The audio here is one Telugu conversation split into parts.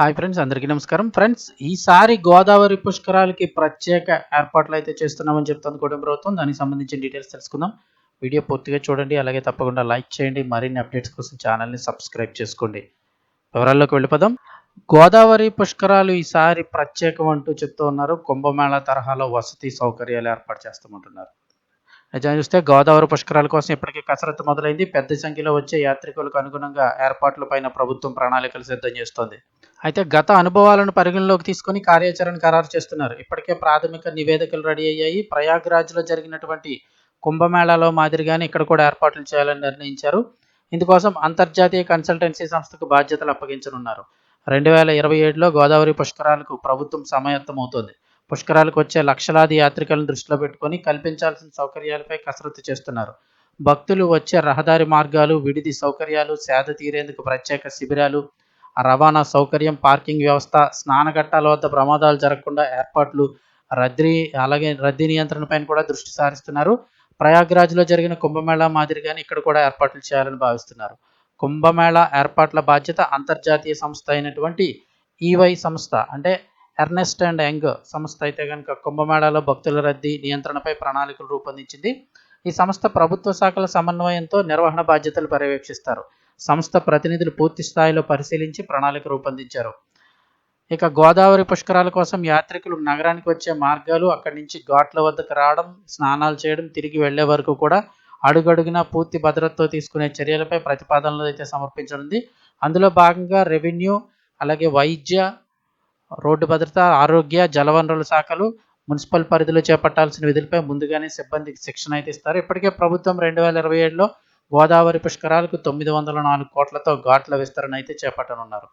హాయ్ ఫ్రెండ్స్ అందరికీ నమస్కారం. ఫ్రెండ్స్ ఈసారి గోదావరి పుష్కరాలకి ప్రత్యేక ఏర్పాట్లు అయితే చేస్తున్నామని చెప్తుంది కూటమి ప్రభుత్వం దానికి సంబంధించిన డీటెయిల్స్ తెలుసుకుందాం. వీడియో పూర్తిగా చూడండి. అలాగే తప్పకుండా లైక్ చేయండి. మరిన్ని అప్డేట్స్ కోసం ఛానల్ని సబ్స్క్రైబ్ చేసుకోండి. వివరాల్లోకి వెళ్ళిపోదాం. గోదావరి పుష్కరాలు ఈసారి ప్రత్యేకం అంటూ చెప్తూ ఉన్నారు. కుంభమేళ తరహాలో వసతి సౌకర్యాలు ఏర్పాటు చేస్తామంటున్నారు. నిజంగా చూస్తే గోదావరి పుష్కరాల కోసం ఇప్పటికే కసరత్తు మొదలైంది. పెద్ద సంఖ్యలో వచ్చే యాత్రికులకు అనుగుణంగా ఏర్పాట్ల పైన ప్రభుత్వం ప్రణాళికలు సిద్ధం చేస్తోంది. అయితే గత అనుభవాలను పరిగణలోకి తీసుకొని కార్యాచరణ ఖరారు చేస్తున్నారు. ఇప్పటికే ప్రాథమిక నివేదికలు రెడీ అయ్యాయి. ప్రయాగ్రాజ్లో జరిగినటువంటి కుంభమేళాలో మాదిరిగానే ఇక్కడ కూడా ఏర్పాట్లు చేయాలని నిర్ణయించారు. ఇందుకోసం అంతర్జాతీయ కన్సల్టెన్సీ సంస్థకు బాధ్యతలు అప్పగించనున్నారు. రెండు వేల ఇరవై ఏడులో గోదావరి పుష్కరాలకు ప్రభుత్వం సమాయత్తమవుతోంది. పుష్కరాలకు వచ్చే లక్షలాది యాత్రికులను దృష్టిలో పెట్టుకొని కల్పించాల్సిన సౌకర్యాలపై కసరత్తు చేస్తున్నారు. భక్తులు వచ్చే రహదారి మార్గాలు విడిది సౌకర్యాలు సేద తీరేందుకు ప్రత్యేక శిబిరాలు రవాణా సౌకర్యం పార్కింగ్ వ్యవస్థ స్నానఘట్టాల వద్ద ప్రమాదాలు జరగకుండా ఏర్పాట్లు రద్దీ అలాగే రద్దీ నియంత్రణ పైన కూడా దృష్టి సారిస్తున్నారు. ప్రయాగ్రాజ్లో జరిగిన కుంభమేళా మాదిరిగానే ఇక్కడ కూడా ఏర్పాట్లు చేయాలని భావిస్తున్నారు. కుంభమేళా ఏర్పాట్ల బాధ్యత అంతర్జాతీయ సంస్థ అయినటువంటి ఈవై సంస్థ అంటే ఎర్నెస్ట్ అండ్ యంగ్ సంస్థ అయితే కనుక కుంభమేళాలో భక్తుల రద్దీ నియంత్రణపై ప్రణాళికలు రూపొందించింది. ఈ సంస్థ ప్రభుత్వ శాఖల సమన్వయంతో నిర్వహణ బాధ్యతలు పర్యవేక్షిస్తారు. సంస్థ ప్రతినిధులు పూర్తి స్థాయిలో పరిశీలించి ప్రణాళిక రూపొందించారు. ఇక గోదావరి పుష్కరాల కోసం యాత్రికులు నగరానికి వచ్చే మార్గాలు అక్కడి నుంచి ఘాట్ల వద్దకు రావడం స్నానాలు చేయడం తిరిగి వెళ్ళే వరకు కూడా అడుగడుగునా పూర్తి భద్రతతో తీసుకునే చర్యలపై ప్రతిపాదనలు అయితే సమర్పించనుంది. అందులో భాగంగా రెవెన్యూ అలాగే వైద్య రోడ్డు భద్రత ఆరోగ్య జలవనరుల శాఖలు మున్సిపల్ పరిధిలో చేపట్టాల్సిన విధులపై ముందుగానే సిబ్బందికి శిక్షణ అయితే ఇస్తారు. ఇప్పటికే ప్రభుత్వం రెండు వేల ఇరవై ఏడులో గోదావరి పుష్కరాలకు తొమ్మిది వందల నాలుగు కోట్లతో ఘాట్ల విస్తరణ అయితే చేపట్టనున్నారు.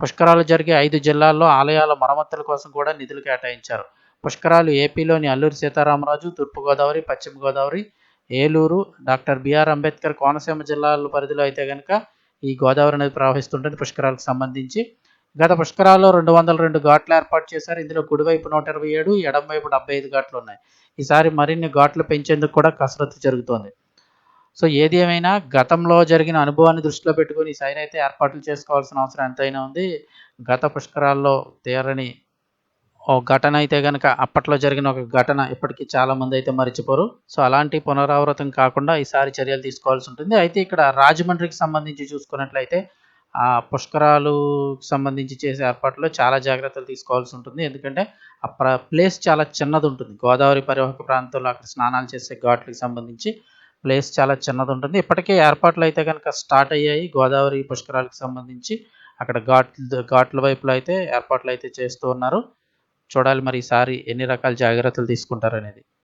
పుష్కరాలు జరిగే ఐదు జిల్లాల్లో ఆలయాల మరమ్మతుల కోసం కూడా నిధులు కేటాయించారు. పుష్కరాలు ఏపీలోని Alluri Sitaramaraju Thurpu Godavari Paschima Godavari Eluru doctor B R Ambedkar Konaseema జిల్లాల పరిధిలో అయితే కనుక ఈ గోదావరి నది ప్రవహిస్తుంటుంది పుష్కరాలకు సంబంధించి. గత పుష్కరాల్లో రెండు వందల రెండు ఘాట్లు ఏర్పాటు చేశారు. ఇందులో కుడివైపు నూట ఇరవై ఏడు ఎడంవైపు డెబ్బై ఐదు ఘాట్లు ఉన్నాయి. ఈసారి మరిన్ని ఘాట్లు పెంచేందుకు కూడా కసరత్తు జరుగుతోంది. సో ఏది ఏమైనా గతంలో జరిగిన అనుభవాన్ని దృష్టిలో పెట్టుకుని సైన్ అయితే ఏర్పాట్లు చేసుకోవాల్సిన అవసరం ఎంతైనా ఉంది. గత పుష్కరాల్లో తీరని ఓ ఘటన అయితే కనుక అప్పట్లో జరిగిన ఒక ఘటన ఇప్పటికీ చాలా మంది అయితే మర్చిపోరు. సో అలాంటి పునరావృతం కాకుండా ఈసారి చర్యలు తీసుకోవాల్సి ఉంటుంది. అయితే ఇక్కడ రాజమండ్రికి సంబంధించి చూసుకున్నట్లయితే ఆ పుష్కరాలు సంబంధించి చేసే ఏర్పాట్లో చాలా జాగ్రత్తలు తీసుకోవాల్సి ఉంటుంది. ఎందుకంటే ఆ ప్లేస్ చాలా చిన్నది ఉంటుంది. గోదావరి పరివాహక ప్రాంతంలో అక్కడ స్నానాలు చేసే ఘాట్లకు సంబంధించి ప్లేస్ చాలా చిన్నది ఉంటుంది ఇప్పటికే ఏర్పాట్లు అయితే కనుక స్టార్ట్ అయ్యాయి. గోదావరి పుష్కరాలకు సంబంధించి అక్కడ ఘాట్ ఘాట్ల వైపులో అయితే ఏర్పాట్లు అయితే చేస్తూ ఉన్నారు. చూడాలి మరి ఈసారి ఎన్ని రకాల జాగ్రత్తలు తీసుకుంటారు అనేది